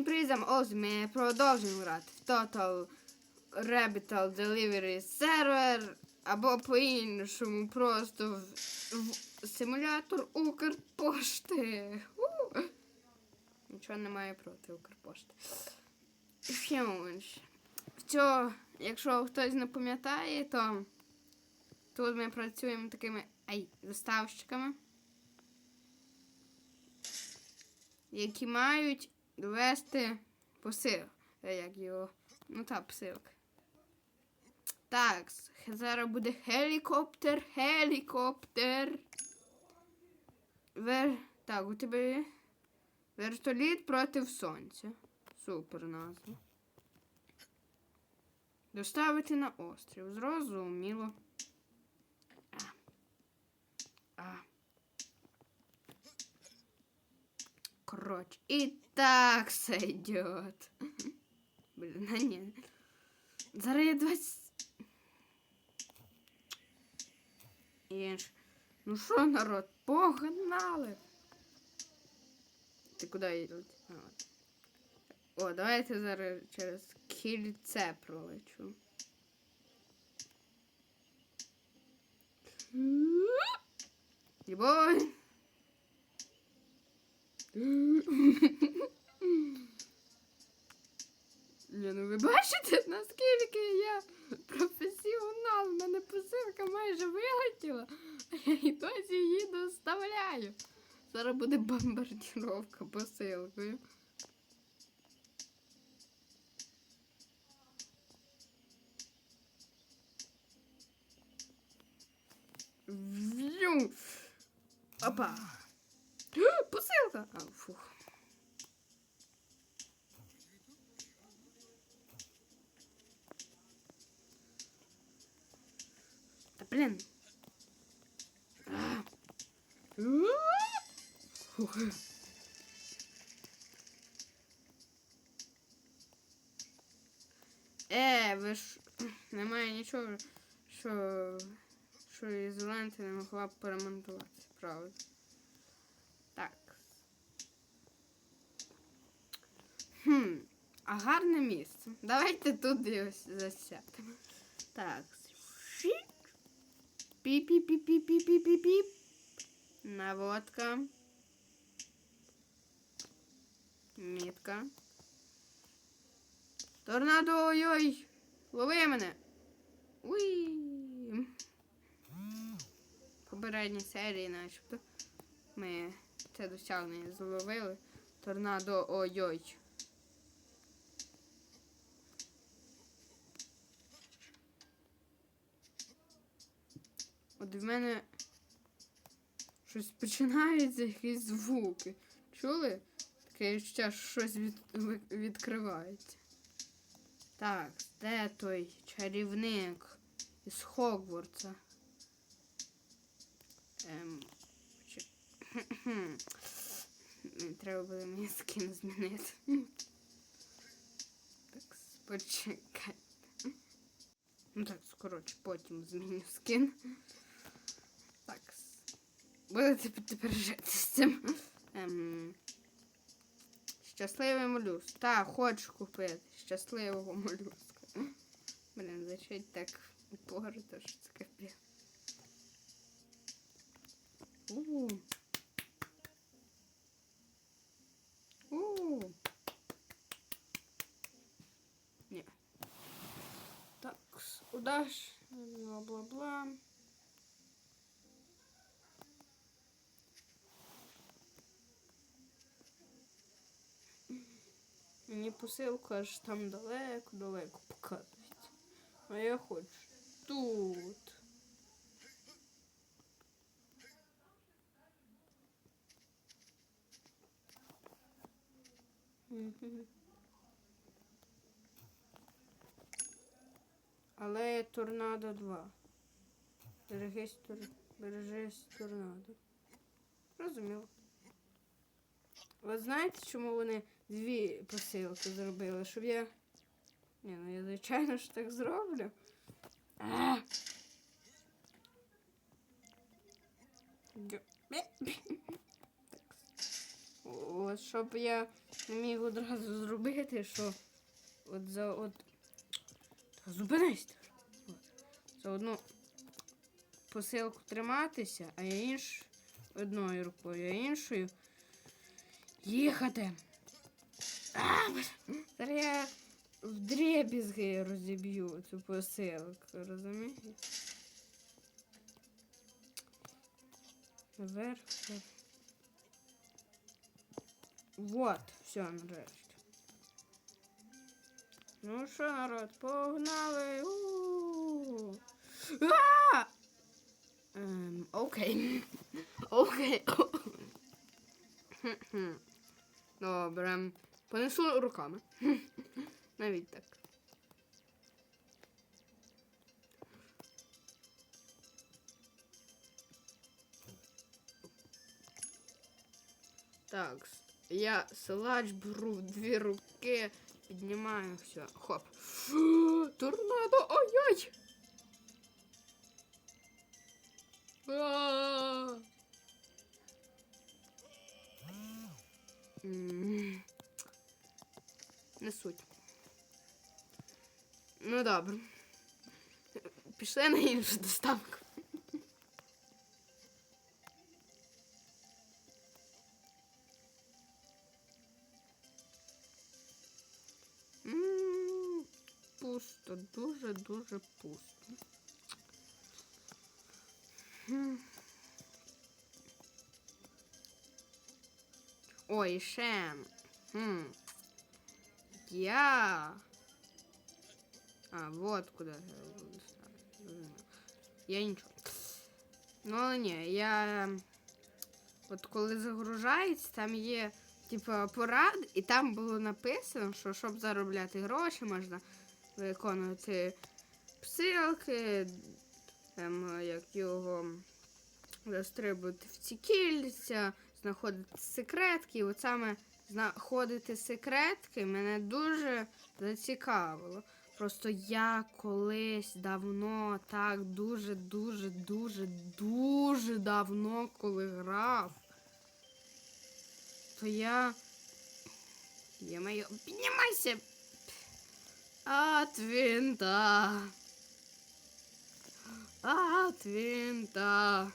Сюрпризом ось ми продовжуємо грати в Total Rabbit Delivery Server або по-іншому просто в, в симулятор Укрпошти. У! Нічого немає проти Укрпошти. Фьюнш. Що, якщо хтось не пам'ятає, то тут ми працюємо такими ай, доставщиками, які мають довести посил. Е, Як його. Ну та посилка. Так, зараз буде гелікоптер, гелікоптер. Вер... Так, у тебе вертоліт проти сонця. Супер назва. Доставити на острів. Зрозуміло. А. А. Коротше. І так сойдет. Блін, а ні. Зараз я 20. Інш. Ну що, народ, погнали. Ти куди йдуть? О, давайте зараз через кільце пролечу. Єбой! Ні, ну ви бачите, наскільки я професіонал, в мене посилка майже вилетіла, а я і досі її доставляю. Зараз буде бомбардіровка посилкою. Опа. Посилка. А, фух. Та блін. Фух. Е, ви ж немає нічого, що, що із ленти не могла б перемонтуватися, правда. Так. Хм, а гарне місце. Давайте тут ось засядемо. Так. Шик. Пі-пі-пі-пі-пі-пі-пі-піп. Наводка. Мітка. Торнадо, ой-ой! Лови мене! Уй! Попередній серії, начебто. Ми це досягнення зловили. Торнадо ой-ой. От в мене щось починається, якісь звуки. Чули? Таке відчуття, що щось від, відкривається. Так, де той чарівник із Хогвартса? Ем, чи... Треба буде мій скін змінити. Так, почекайте. Ну так, скоротше, потім зміню скін. Будете тепер жити з цим. Ем... Щасливий молюск. Так, хочу купити. Щасливого молюска. Блін, зачать так пограти, що це капець. У. У. Ні. Так, удаш. Бла-бла-бла. Мені посилку аж там далеко-далеко показується. А я хочу тут. Але торнадо 2. Берегись, тор... Бережись торнадо. Розуміло. Ви знаєте, чому вони дві посилки зробили? Щоб я. Ні, ну я звичайно ж так зроблю. А! От, щоб я не міг одразу зробити, що от за от. Зупинись. За одну посилку триматися, а я інш одною рукою, а іншою їхати. Зараз я в дребізги розіб'ю цю посилку, розумієте? Вверх. Вот, все, нарешті. Ну що, народ, погнали. У-у-у. А! Ем, окей. Окей. Добре. Понесу руками. Навіть так. Так, я силач беру в дві руки, піднімаю все. Хоп. Торнадо! Ой-ой! А! Не суть. Ну добре. Пішли на іншу доставку. Пусто, дуже-дуже пусто. Ой, ще. Хм. Я. А, вот куда. я буду. Я нічого. Ну, але ні, я. От коли загружається, там є типу порад, і там було написано, що щоб заробляти гроші, можна виконувати псилки, там, як його застрибувати в ці кільця, знаходити секретки. І от саме знаходити секретки мене дуже зацікавило. Просто я колись давно, так дуже, дуже, дуже, дуже давно, коли грав, то я. Я маю. Піднімайся! От винта. От винта.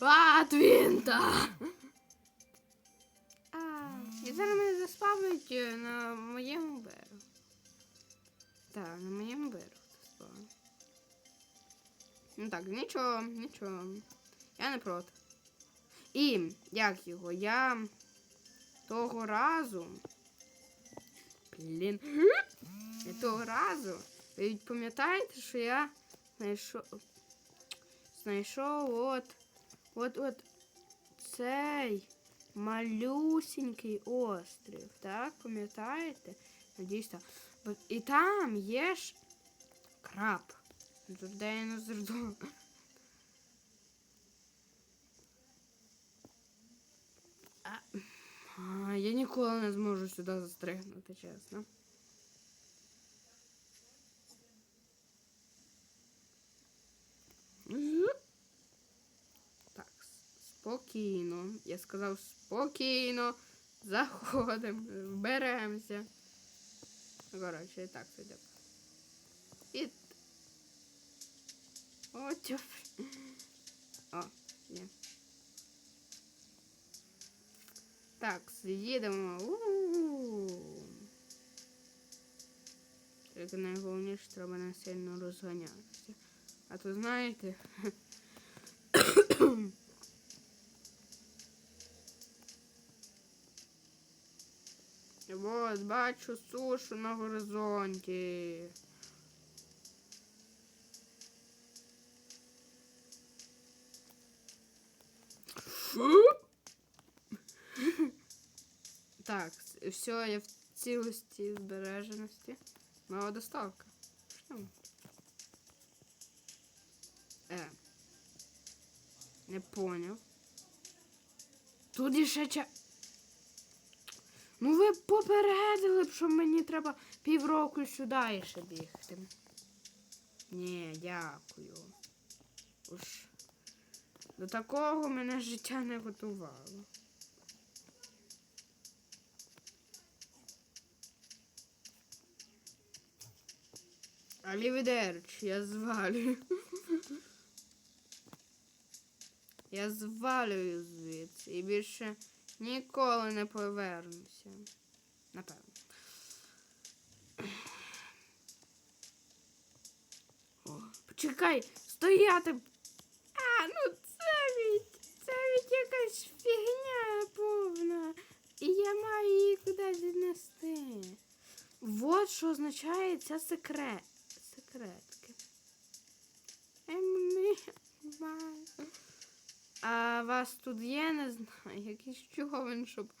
От винта. А, і зараз мене заспавнить на моєму берегу. Так, на моєму берегу заспавнить. Ну так, нічого, нічого. Я не проти. І як його? Я того разу. Блін. Я того разу. Ви пам'ятаєте, що я знайшов. Знайшов от. От от цей малюсінький острів. Так, пам'ятаєте? Надіюсь, так. Бо- І там є ж краб. Ну, Тут де я не зрду. А, а, я ніколи не зможу сюди застригнути, чесно. Спокійно. Я сказав спокійно. Заходимо, беремося. Коротше, і так піде. І. О, тьоп. О, ні. Так, їдемо. У-у-у. Тільки найголовніше треба не сильно розганятися. А то знаєте. Вот, бачу сушу на горизонті. Так, все, я в цілості і збереженості. Нова доставка. Що? Е. Не поняв. Тут іще ча. Ну ви попередили б, що мені треба півроку сюди ще бігти. Ні, дякую. Уж. До такого мене життя не готувало. Алівідерч, я звалюю. Я звалюю звідси і більше ніколи не повернуся. Напевно. О, почекай, стояти. А, ну це від, це від якась фігня повна. І я маю її кудись віднести. Вот що означає ця секрет. Секретки. Ем. А вас тут є, не знаю, якийсь човен, щоб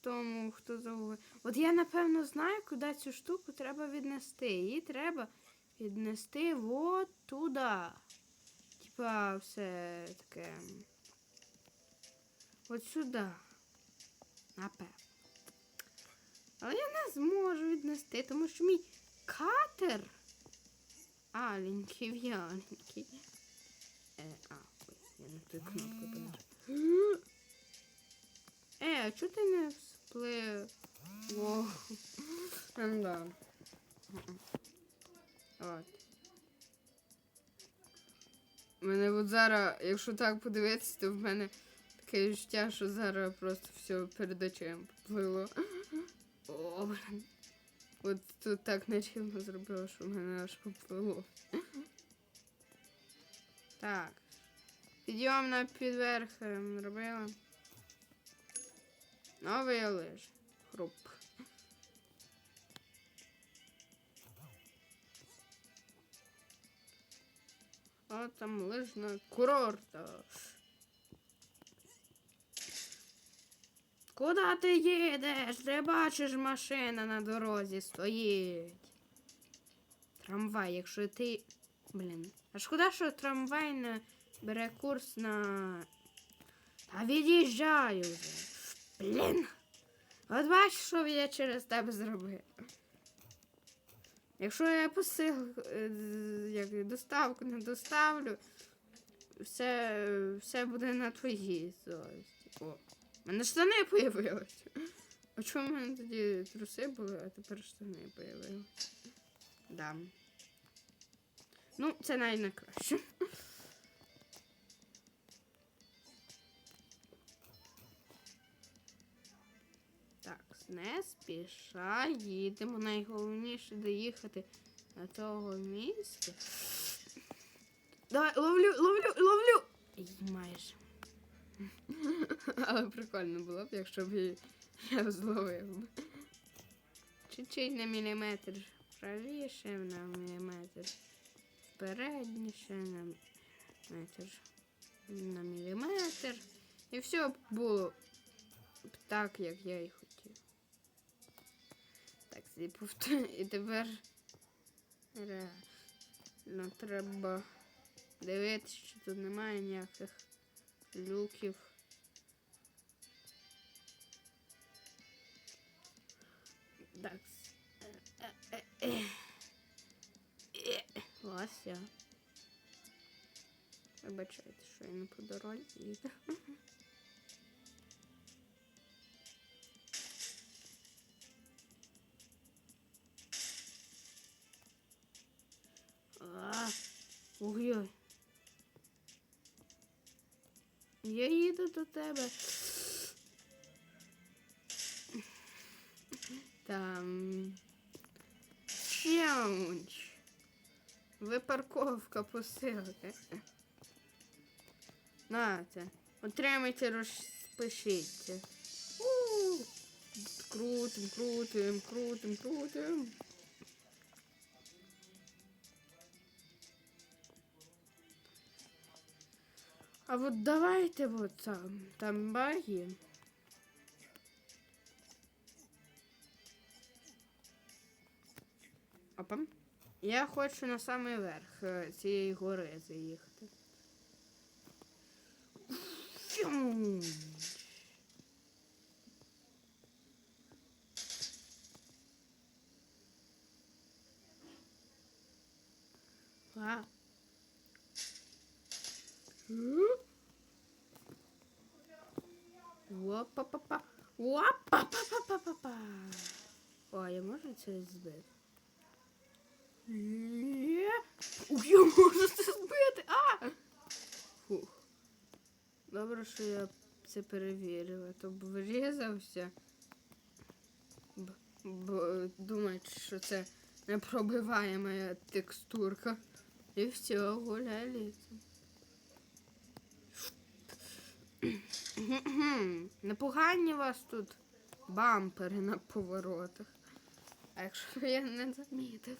тому, хто загубив. От я напевно знаю, куди цю штуку треба віднести. Її треба віднести от туди. Типа все таке. От сюди. Напевно. Але я не зможу віднести, тому що мій катер. Аленький, в'яленький. Е, а, я не ту кнопку понажав. Е, а чого ти не всплив? Ну да. От. У мене от зараз, якщо так подивитися, то в мене таке відчуття, що зараз просто все перед очима поплило. О, блін. От тут так нечимно зробило, що в мене аж поплило. Так. Підйом на підверх ем, робила. Новий лиж. Хруп. О, там лижна курорта. Куда ти їдеш? Де бачиш машина на дорозі стоїть? Трамвай, якщо ти. Блін. А шкода, що трамвай не бере курс на. Та від'їжджаю вже. Блін. От бачиш, що я через тебе зробив. Якщо я посил е, як доставку не доставлю, все, все буде на твоїй совісті. О, в мене штани появилися. А чому в мене тоді труси були, а тепер штани появилися? Да. Ну, це навіть не. Не спіша, їдемо. Найголовніше доїхати до того місця. Давай, ловлю, ловлю, ловлю! І майже. Але прикольно було б, якщо б я- я зловив. Чуть-чуть на міліметр правіше на міліметр. Передніше на метр. На міліметр. І все було б так, як я і хотів. І. І тепер реально треба дивитися, що тут немає ніяких люків. Так. Е, е, е, е. Ось я. Вибачайте, що я не по дорозі Ой-ой. Я їду до тебе. Там. Челендж. Випарковка посилки. Нате. Отримайте, розпишіться. Крутим, крутим, крутим, крутим. А вот давайте вот там, там баги. Опа. Я хочу на самий верх е, цієї гори заїхати. Фюм. А. Опа-па-па. Опа-па-па-па-па. О, я можу це збити? Я можу це збити. А! Фух. Добре, що я це перевірив, а то б вирізався. Б, б, що це непробиваєма текстурка. І все, гуляй лісом. Непогані вас тут бампери на поворотах. А якщо я не замітив.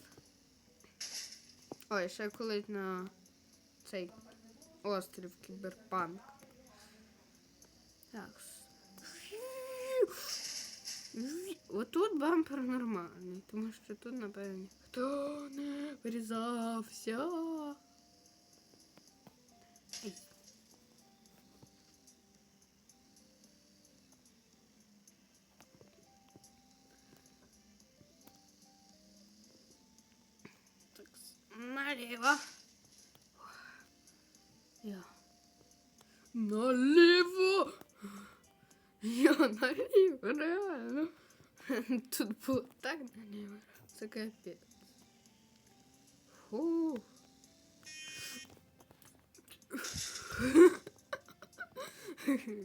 Ой, ще колись на цей острів Кіберпанк. Так. Отут бампер нормальний, тому що тут, напевно, хто не вирізався. Наліво. Я. Наліво. Я наліво, реально. Тут було так наліво. Це капець. Фу.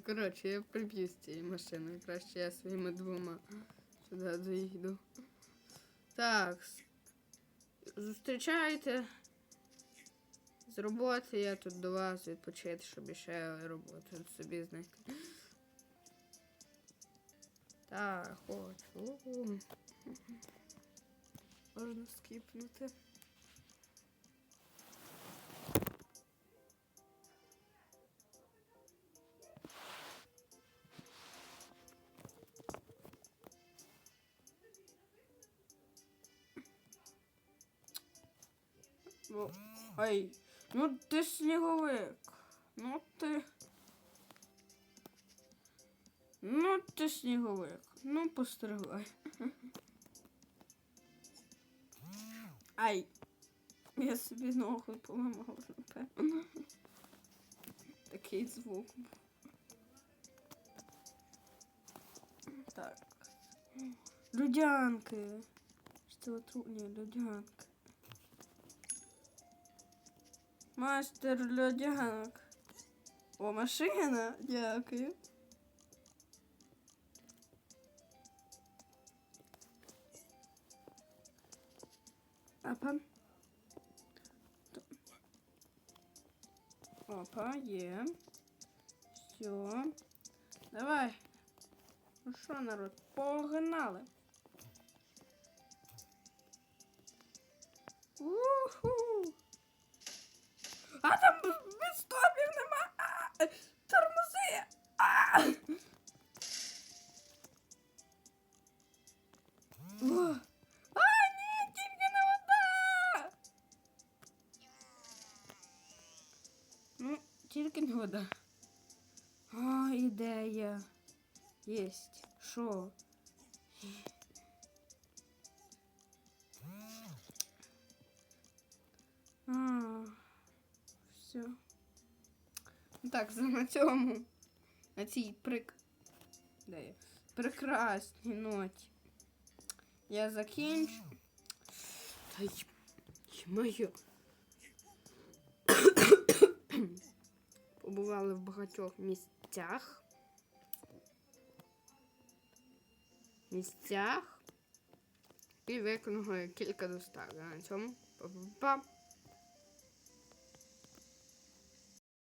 Коротше, я приб'ю з цієї машини. Краще я своїми двома сюди доїду. Так. с- Зустрічайте. З роботи я тут до вас відпочити, щоб ще роботу собі знайти. Так, хочу. Можна скіпнути. Ну, ай, ну ти сніговик. Ну ти. Ну ти сніговик. Ну постривай. Ай. Я собі ногу поламала, напевно. Такий звук. Так. Людянки. Що це Ні, людянки. Мастер льодянок. О, машина. Дякую. Опа. Опа, є. Все. Давай. Ну що, народ, погнали. Уху! А там стопів нема. А, тормози. А! О! А, ні, тільки не вода. Ну, тільки не вода. А, ідея. Єсть. Що? Все. Так, на цьому. На цій прик... Де я? прекрасній ноті. Я закінчу. Та й... моє. Побували в багатьох місцях. Місцях. І виконали кілька доставок. На цьому. Па-па-па.